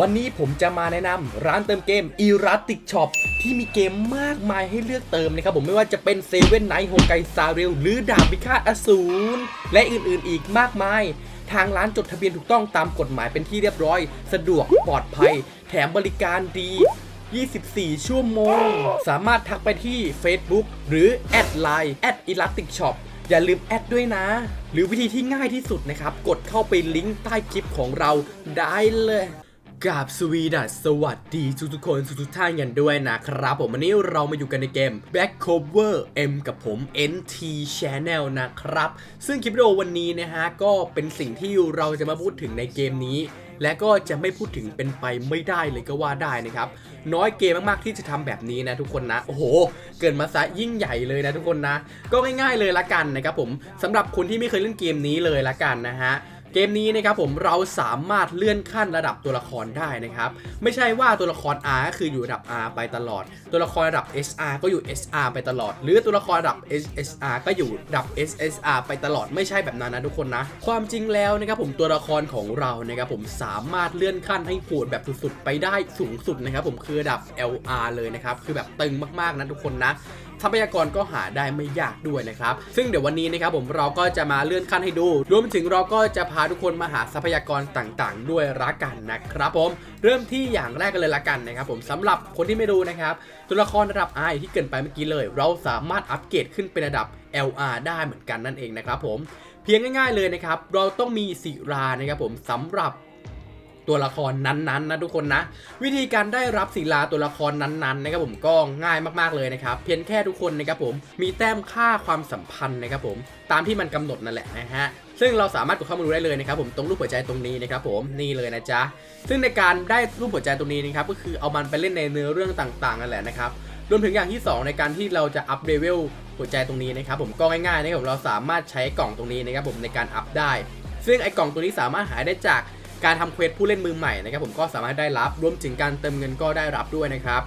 วันนี้ผมจะมาแนะนำร้านเติมเกม e r a t i c Shop ที่มีเกมมากมายให้เลือกเติมนะครับผมไม่ว่าจะเป็นเซเว่นไนท์โฮไกซาเรลหรือดาบพิฆาตอสูรและอื่นๆอีกมากมาย ทางร้านจดทะเบียนถูกต้องตามกฎหมายเป็นที่เรียบร้อย สะดวกปลอดภัย แถมบริการดี 24 ชั่วโมง สามารถทักไปที่ Facebook หรือแอดไลน์แอด e l a s t i c Shop อย่าลืมแอดด้วยนะ หรือวิธีที่ง่ายที่สุดนะครับ กดเข้าไปลิงก์ใต้คลิปของเราได้เลย กราบสวีดัสสวัสดีทุกทุกๆคนทุกๆท่านกันด้วยนะครับผมวันนี้เรามาอยู่กันในเกม Back Cover M กับผม NT Channel นะครับ ซึ่งคลิปวิดีโอวันนี้นะฮะ ก็เป็นสิ่งที่เราจะมาพูดถึงในเกมนี้ และก็จะไม่พูดถึงเป็นไปไม่ได้เลยก็ว่าได้นะครับ น้อยเกมมากๆที่จะทำแบบนี้นะทุกคนนะ โอ้โห เกิดมาซะยิ่งใหญ่เลยนะทุกคนนะ ก็ง่ายๆเลยละกันนะครับผมสำหรับคนที่ไม่เคยเล่นเกมนี้เลยละกันนะฮะ เกมนี้นะครับผมเราสามารถเลื่อนขั้นระดับตัวละครได้นะครับ ไม่ใช่ว่าตัวละคร R ก็คืออยู่ระดับ R ไปตลอด ตัวละครระดับ SR ก็อยู่ SR ไปตลอด หรือตัวละครระดับ SSR ก็อยู่ระดับ SSR ไปตลอดไม่ใช่แบบนั้นนะทุกคนนะ ความจริงแล้วนะครับผมตัวละครของเรานะครับผมสามารถเลื่อนขั้นให้โหดแบบสุดๆไปได้สูงสุดนะครับผมคือระดับ LR เลยนะครับคือแบบตึงมากๆนะทุกคนนะ ทรัพยากรก็หาได้ไม่ยากด้วยนะครับ ซึ่งเดี๋ยววันนี้นะครับผมเราก็จะมาเลื่อนขั้นให้ดู รวมถึงเราก็จะพาทุกคนมาหาทรัพยากรต่างๆ ด้วยละกันนะครับผม เริ่มที่อย่างแรกกันเลยละกันนะครับผมสำหรับคนที่ไม่รู้นะครับตัวละครระดับ I ที่เกินไปเมื่อกี้เลย เราสามารถอัปเกรดขึ้นเป็นระดับ LR ได้เหมือนกันนั่นเองนะครับผมเพียงง่าย ๆเลยนะครับ เราต้องมีศิรานะครับผมสำหรับ ตัวละครนั้นๆนะทุกคนนะ วิธีการได้รับศิลาตัวละครนั้นๆนะครับผมก็ง่ายมากๆเลยนะครับ เพียงแค่ทุกคนนะครับผมมีแต้มค่าความสัมพันธ์นะครับผมตามที่มันกำหนดนั่นแหละนะฮะซึ่งเราสามารถกดเข้ามาดูได้เลยนะครับผมตรงรูปหัวใจตรงนี้นะครับผมนี่เลยนะจ๊ะซึ่งในการได้รูปหัวใจตรงนี้นะครับก็คือเอามันไปเล่นในเนื้อเรื่องต่างๆนั่นแหละนะครับรวมถึงอย่างที่สองในการที่เราจะอัพเลเวลหัวใจตรงนี้นะครับผมก็ง่ายๆนะครับผมเราสามารถใช้กล่องตรงนี้นะครับผมในการอัพได้ ซึ่งไอ้กล่องตัวนี้สามารถหาได้จาก การทำเควสผู้เล่นมือใหม่นะครับผมก็สามารถได้รับรวมถึงการเติมเงินก็ได้รับด้วยนะครับ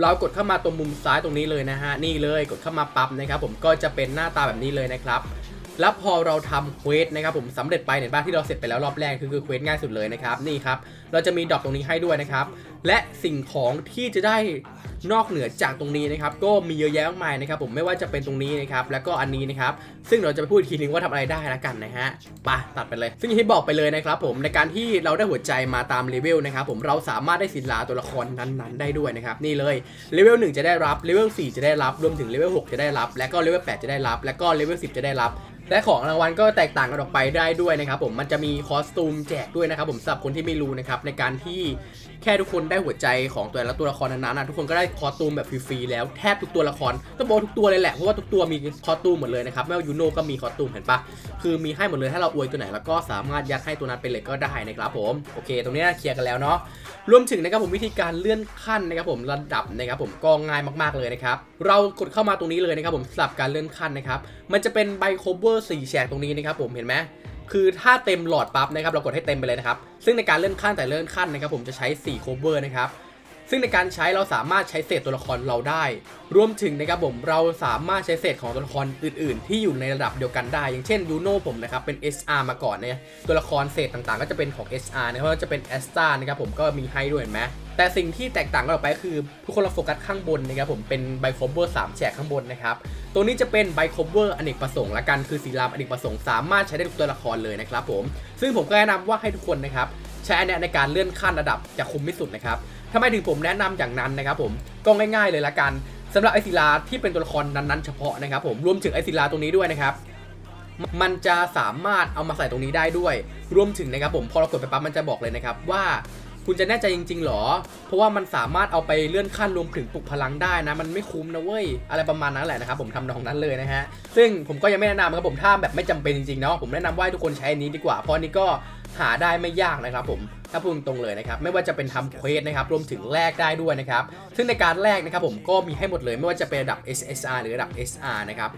เรากดเข้ามาตรงมุมซ้ายตรงนี้เลยนะฮะนี่เลยกดเข้ามาปั๊บนะครับผมก็จะเป็นหน้าตาแบบนี้เลยนะครับ แล้วพอเราทำเควสนะครับผมสำเร็จไปเนี่ยบ้านที่เราเสร็จไปแล้วรอบแรกคือคือเควสง่ายสุดเลยนะครับนี่ครับเราจะมีดอกตรงนี้ให้ด้วยนะครับและสิ่งของที่จะได้นอกเหนือจากตรงนี้นะครับก็มีเยอะแยะมากมายนะครับผมไม่ว่าจะเป็นตรงนี้นะครับแล้วก็อันนี้นะครับซึ่งเราจะไปพูดอีกทีนึงว่าทำอะไรได้ละกันนะฮะไปตัดไปเลย ซึ่งอย่างที่บอกไปเลยนะครับผมในการที่เราได้หัวใจมาตามเลเวลนะครับผมเราสามารถได้ศิลาตัวละครนั้นๆ ได้ด้วยนะครับนี่เลยเลเวล1จะได้รับเลเวล4จะได้รับรวมถึงเลเวล6จะได้รับ และก็เลเวล8จะได้รับ และก็เลเวล10 จะได้รับและของรางวัลก็แตกต่างกันออกไปได้ด้วยนะครับผมมันจะมีคอสตูมแจกด้วยนะครับผมสำหรับคนที่ไม่รู้นะครับในการที่ แค่ทุกคนได้หัวใจของตัวละตัวละครนั้นๆนะทุกคนก็ได้คอตูมแบบฟรีๆแล้วแทบทุกตัวละครต้องบอกทุกตัวเลยแหละเพราะว่าทุกตัวมีคอตูมหมดเลยนะครับไม่ว่ายูโน่ก็มีคอตูมเห็นปะคือมีให้หมดเลยถ้าเราอวยตัวไหนแล้วก็สามารถยัดให้ตัวนั้นไปเลยก็ได้นะครับผมโอเค ตรงนี้เคลียร์กันแล้วเนาะรวมถึงนะครับผมวิธีการเลื่อนขั้นนะครับผมระดับนะครับผมก็ง่ายมากๆเลยนะครับเรากดเข้ามาตรงนี้เลยนะครับผมสลับการเลื่อนขั้นนะครับมันจะเป็นใบโคเวอร์4แฉกตรงนี้นะครับผมเห็นไหม คือถ้าเต็มหลอดปั๊บนะครับเรากดให้เต็มไปเลยนะครับ ซึ่งในการเลื่อนขั้นแต่เลื่อนขั้นนะครับผมจะใช้4โคเวอร์นะครับซึ่งในการใช้เราสามารถใช้เศษตัวละครเราได้ รวมถึงนะครับผมเราสามารถใช้เศษของตัวละครอื่น ๆ ที่อยู่ในระดับเดียวกันได้ อย่างเช่นยูโน่ผมนะครับเป็น SR มาก่อนเนี่ยตัวละครเศษต่าง ๆ ก็จะเป็นของ SR นะเพราะว่าจะเป็น a s t a นะครับผมก็มีให้ด้วยเห็นไหมแต่สิ่งที่แตกต่างกันออกไปคือทุกคนเราโฟกัสข้างบนนะครับผมเป็นไบโคเวอร์3แฉกข้างบนนะครับ ตัวนี้จะเป็นไบโคเวอร์อเนกประสงค์ละกันคือสีรามอเนกประสงค์สามารถใช้ได้ทุกตัวละครเลยนะครับผม ซึ่งผมก็แนะนำว่าให้ทุกคนนะครับใช้อันนี้ในการเลื่อนขั้นระดับจะคุ้มที่สุดนะครับทำไมถึงผมแนะนำอย่างนั้นนะครับผมก็ง่าย ๆ เลยละกันสำหรับไอศิลาที่เป็นตัวละครนั้นๆเฉพาะนะครับผมรวมถึงไอศิลาตรงนี้ด้วยนะครับมันจะสามารถเอามาใส่ตรงนี้ได้ด้วย รวมถึงนะครับผมพอเรากดไปปั๊บมันจะบอกเลยนะครับว่า คุณจะแน่ใจจริงๆหรอ เพราะว่ามันสามารถเอาไปเลื่อนขั้นรวมถึงปลุกพลังได้นะ มันไม่คุ้มนะเว้ย อะไรประมาณนั้นแหละนะครับผมทำนองนั้นเลยนะฮะ ซึ่งผมก็ยังไม่แนะนำครับผมถ้าแบบไม่จำเป็นจริงๆเนาะ ผมแนะนำว่าให้ทุกคนใช้อันนี้ดีกว่า เพราะอันนี้ก็หาได้ไม่ยากนะครับผม ถ้าพูดตรงเลยนะครับ ไม่ว่าจะเป็นทำเควสนะครับ รวมถึงแลกได้ด้วยนะครับ ซึ่งในการแลกนะครับผมก็มีให้หมดเลย ไม่ว่าจะเป็นระดับ SSR หรือระดับ SR นะครับ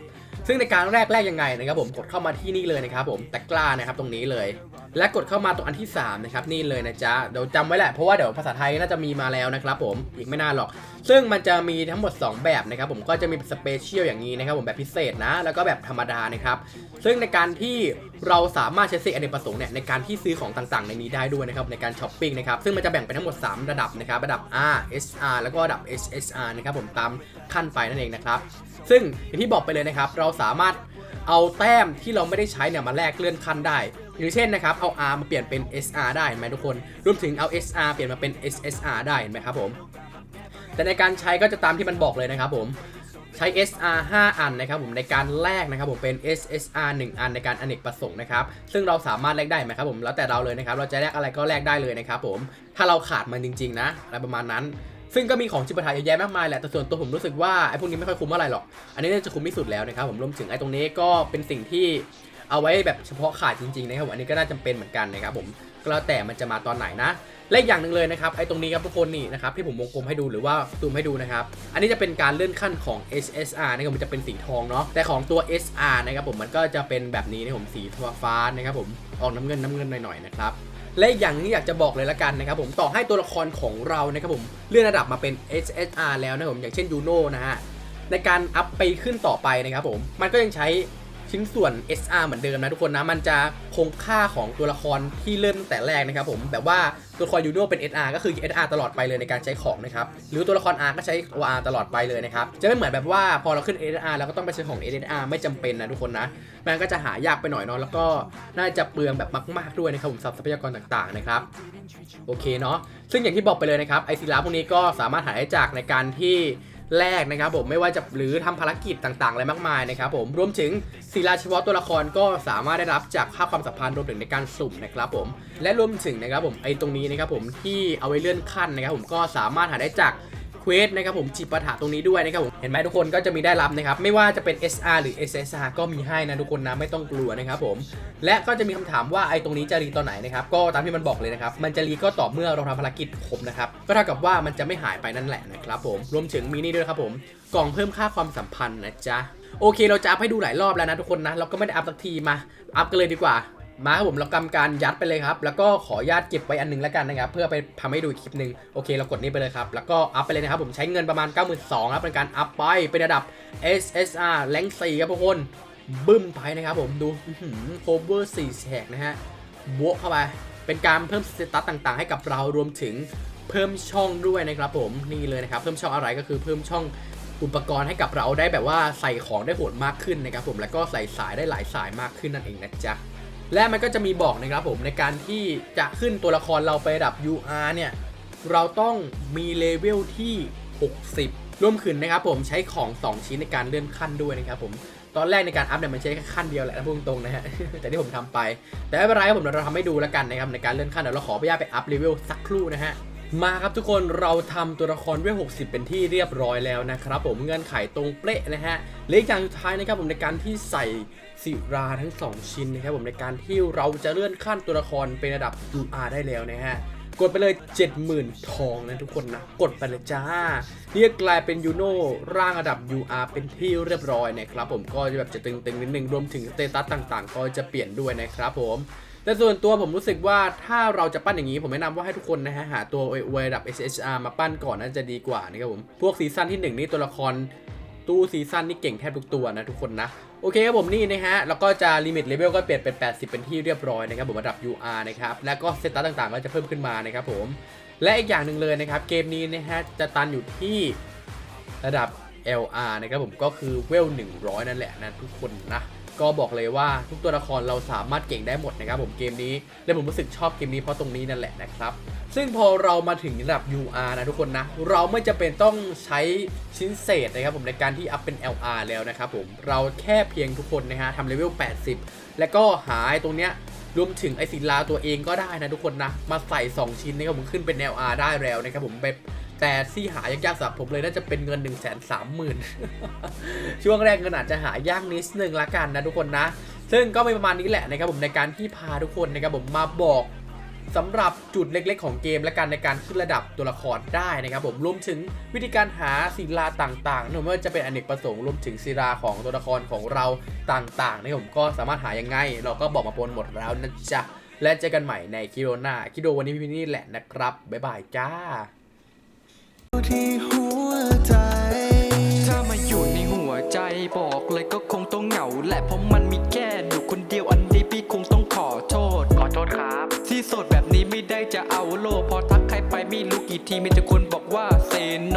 ซึ่งในการแลกแลกยังไงนะครับผม กดเข้ามาที่นี่เลยนะครับผมตะกร้านะครับตรงนี้เลย และกดเข้ามาตรงอันที่ 3 นะครับ นี่เลยนะจ๊ะ เดี๋ยวจำไว้แหละ เพราะว่าเดี๋ยวภาษาไทยน่าจะมีมาแล้วนะครับผมอีกไม่นานหรอก ซึ่งมันจะมีทั้งหมด 2 แบบนะครับ ผมก็จะมีสเปเชียลอย่างนี้นะครับผมแบบพิเศษนะ แล้วก็แบบธรรมดานะครับ ซึ่งในการที่เราสามารถใช้สิทธิอเนกประสงค์เนี่ยในการที่ซื้อของต่างๆ ในนี้ได้ด้วยนะครับในการช้อปปิ้งนะครับซึ่งมันจะแบ่งเป็นทั้งหมด 3 ระดับนะครับระดับ R SR แล้วก็ระดับ SSR นะครับผมตามขั้นไปนั่นเองนะครับซึ่งอย่างที่บอกไปเลยนะครับเราสามารถเอาแต้มที่เราไม่ได้ใช้เนี่ยมาแลกเลื่อนขั้นได้ อย่างเช่นนะครับเอา R มาเปลี่ยนเป็น SR ได้เห็นไหมทุกคนรวมถึงเอา SR เปลี่ยนมาเป็น SSR ได้เห็นไหมครับผมแต่ในการใช้ก็จะตามที่มันบอกเลยนะครับผมใช้ SR 5 อันนะครับผมในการแลกนะครับผมเป็น SSR 1 อันในการอเนกประสงค์นะครับซึ่งเราสามารถแลกได้ไหมครับผมแล้วแต่เราเลยนะครับเราจะแลกอะไรก็แลกได้เลยนะครับผมถ้าเราขาดมันจริง ๆ นะอะไรประมาณนั้น ซึ่งก็มีของจิปาถะเยอะแยะมากมายแหละแต่ส่วนตัวผมรู้สึกว่าไอ้พวกนี้ไม่ค่อยคุ้มอะไรหรอก อันนี้น่าจะคุ้มที่สุดแล้วนะครับผมรวมถึงไอ้ตรงนี้ก็เป็นสิ่งที่ เอาไว้แบบเฉพาะขาดจริงๆนะครับอันนี้ก็น่าจำเป็นเหมือนกันนะครับผมก็แล้วแต่มันจะมาตอนไหนนะและอย่างหนึ่งเลยนะครับไอ้ตรงนี้ครับทุกคนนี่นะครับที่ผมวงกลมให้ดูหรือว่าซูมให้ดูนะครับอันนี้จะเป็นการเลื่อนขั้นของ SSR นะครับมันจะเป็นสีทองเนาะแต่ของตัว SR นะครับผมมันก็จะเป็นแบบนี้นะผมสีฟ้านะครับผมออกน้ำเงินน้ำเงินหน่อยๆนะครับและอย่างที่อยากจะบอกเลยละกันนะครับผมต่อให้ตัวละครของเรานะครับผมเลื่อนระดับมาเป็น SSR แล้วนะครับผมอย่างเช่นยูโนนะฮะในการอัพไปขึ้นต่อไปนะครับผมมันก็ยังใช้ ชิ้นส่วน SR เหมือนเดิมนะทุกคนนะ มันจะคงค่าของตัวละครที่เริ่มตั้งแต่แรกนะครับผมแบบว่าตัวละครยูโนเป็น SR ก็คือ SR ตลอดไปเลยในการใช้ของนะครับหรือตัวละคร R ก็ใช้ตัว R ตลอดไปเลยนะครับจะไม่เหมือนแบบว่าพอเราขึ้น SR แล้วก็ต้องไปใช้ของ SR ไม่จำเป็นนะทุกคนนะมันก็จะหายากไปหน่อยเนาะแล้วก็น่าจะเปลืองแบบมาก ๆด้วยนะครับผมทรัพยากรต่างๆนะครับโอเคเนาะซึ่งอย่างที่บอกไปเลยนะครับไอศิลาพวกนี้ก็สามารถหาได้จากในการที่ แรกนะครับผมไม่ว่าจะหรือทำภารกิจต่างๆอะไรมากมายนะครับผมรวมถึงศิลาเฉพาะตัวละครก็สามารถได้รับจากค่าความสัมพันธ์รวมถึงในการสุ่มนะครับผมและรวมถึงนะครับผมไอ้ตรงนี้นะครับผมที่เอาไว้เลื่อนขั้นนะครับผมก็สามารถหาได้จาก เควสนะครับผมจิปาถะตรงนี้ด้วยนะครับผมเห็นไหมทุกคนก็จะมีได้รับนะครับไม่ว่าจะเป็น SR หรือ SSR ก็มีให้นะทุกคนนะไม่ต้องกลัวนะครับผมและก็จะมีคำถามว่าไอ้ตรงนี้จะรีตอนไหนนะครับก็ตามที่มันบอกเลยนะครับมันจะรีก็ต่อเมื่อเราทำภารกิจครบนะครับก็เท่ากับว่ามันจะไม่หายไปนั่นแหละนะครับผมรวมถึงมีนี่ด้วยครับผมกล่องเพิ่มค่าความสัมพันธ์นะจ๊ะโอเคเราจะอัพให้ดูหลายรอบแล้วนะทุกคนนะเราก็ไม่ได้อัพสักทีมาอัพกันเลยดีกว่า มาครับผมเรากำการยัดไปเลยครับ แล้วก็ขอญาตเก็บไว้อันหนึงแล้วกันนะครับ เพื่อไปทำให้ดูอีกคลิปหนึ่งโอเคเรากดนี้ไปเลยครับ แล้วก็อัพไปเลยนะครับ ผมใช้เงินประมาณ 92,000ครับเป็นการอัพไปเป็นระดับ SSR แรง4ครับทุกคนบึ้มไปนะครับผมดูโคเวอร์4แฉกนะฮะบวกเข้าไปเป็นการเพิ่มสเตตัสต่างๆ ให้กับเรารวมถึงเพิ่มช่องด้วยนะครับผมนี่เลยนะครับ เพิ่มช่องอะไรก็คือเพิ่มช่องอุปกรณ์ให้กับเราได้แบบว่าใส่ของได้โหดมากขึ้นนะครับผมแล้วก็ใส่สายได้หลายสายมากขึ้นนั่นเองนะจ๊ะ และมันก็จะมีบอกนะครับผมในการที่จะขึ้นตัวละครเราไประดับ UR เนี่ย เราต้องมีเลเวลที่ 60 ร่วมขึ้นนะครับผมใช้ของ 2 ชิ้นในการเลื่อนขั้นด้วยนะครับผมตอนแรกในการอัพเนี่ยมันใช้แค่ขั้นเดียวแหละนะพูดตรงๆนะฮะแต่ที่ผมทำไป แต่ไม่เป็นไรผมเราทำให้ดูแล้วกันนะครับในการเลื่อนขั้นเดี๋ยวเราขอพยาไปอัพเลเวลสักครู่นะฮะ มาครับทุกคนเราทำตัวละครเวล60 เป็นที่เรียบร้อยแล้วนะครับผมเงื่อนไขตรงเป๊ะนะฮะเลืออกอย่างสุดท้ายนะครับผมในการที่ใส่ศิราทั้ง 2 ชิ้นนะครับผมในการที่เราจะเลื่อนขั้นตัวละครเป็นระดับ UR ได้แล้วนะฮะกดไปเลย 70,000 ทองนะทุกคนนะ กดไปเลยจ้าเรียกกลายเป็นยูโน่ร่างระดับ UR เป็นที่เรียบร้อยนะครับผมก็จะแบบจะตึงๆนิดนึงรวมถึงสเตตัสต่างๆ ก็จะเปลี่ยนด้วยนะครับผม แต่ส่วนตัวผมรู้สึกว่าถ้าเราจะปั้นอย่างนี้ผมแนะนำว่าให้ทุกคนนะฮะหาตัวอวยระดับ SHR มาปั้นก่อนน่าจะดีกว่านะครับผม พวกซีซั่นที่ 1 นี่ตัวละครตู้ซีซั่นนี่เก่งแทบทุกตัวนะทุกคนนะโอเคครับผมนี่นะฮะ แล้วก็จะลิมิตเลเวลก็เปลี่ยนเป็น 80 เป็นที่เรียบร้อยนะครับผมระดับ UR นะครับแล้วก็สเตตัสต่างๆ ก็จะเพิ่มขึ้นมานะครับผมและอีกอย่างหนึ่งเลยนะครับเกมนี้นะฮะจะตันอยู่ที่ระดับ LR นะครับผมก็คือเวล 100 นั่นแหละนะทุกคนนะ ก็บอกเลยว่าทุกตัวละครเราสามารถเก่งได้หมดนะครับผมเกมนี้และผมรู้สึกชอบเกมนี้เพราะตรงนี้นั่นแหละนะครับ ซึ่งพอเรามาถึงระดับ UR นะทุกคนนะ เราไม่จำเป็นต้องใช้ชิ้นเศษนะครับผมในการที่อัพเป็น LR แล้วนะครับผมเราแค่เพียงทุกคนนะฮะทำเลเวล 80 แล้วก็หาไอ้ตรงเนี้ยรวมถึงไอศิลาตัวเองก็ได้นะทุกคนนะ มาใส่ 2 ชิ้นนะครับผมขึ้นเป็น LR ได้แล้วนะครับผมแบบ แต่ที่หายากๆสำหรับผมเลยน่าจะเป็นเงิน 1 3 0 0 0 0 ช่วงแรกเงินอาจจะหายากนิดนึงละกันนะทุกคนนะ ซึ่งก็มีประมาณนี้แหละนะครับผมในการที่พาทุกคนนะครับผมมาบอกสำหรับจุดเล็กๆของเกมและการในการขึ้นระดับตัวละครได้นะครับผมรวมถึงวิธีการหาศิลาต่างๆไม่ว่าจะเป็นอเนกประสงค์รวมถึงศิลาของตัวละครของเราต่างๆนะครับผมก็สามารถหายังไง เราก็บอกมาปนหมดแล้วนะจ๊ะและเจอกันใหม่ในคลิปหน้าคลิปวันนี้พี่นี่แหละนะครับบ๊ายบายจ้า ที่หัวใจ ถ้ามาอยู่ในหัวใจบอกเลยก็คงต้องเหงาแหละเพราะมันมีแค่หนูคนเดียวอันนี้พี่คงต้องขอโทษ ขอโทษครับ ที่โสดแบบนี้ไม่ได้จะเอาโลกพอทักใครไปไม่รู้กี่ทีมีแต่คนบอกว่าเซโน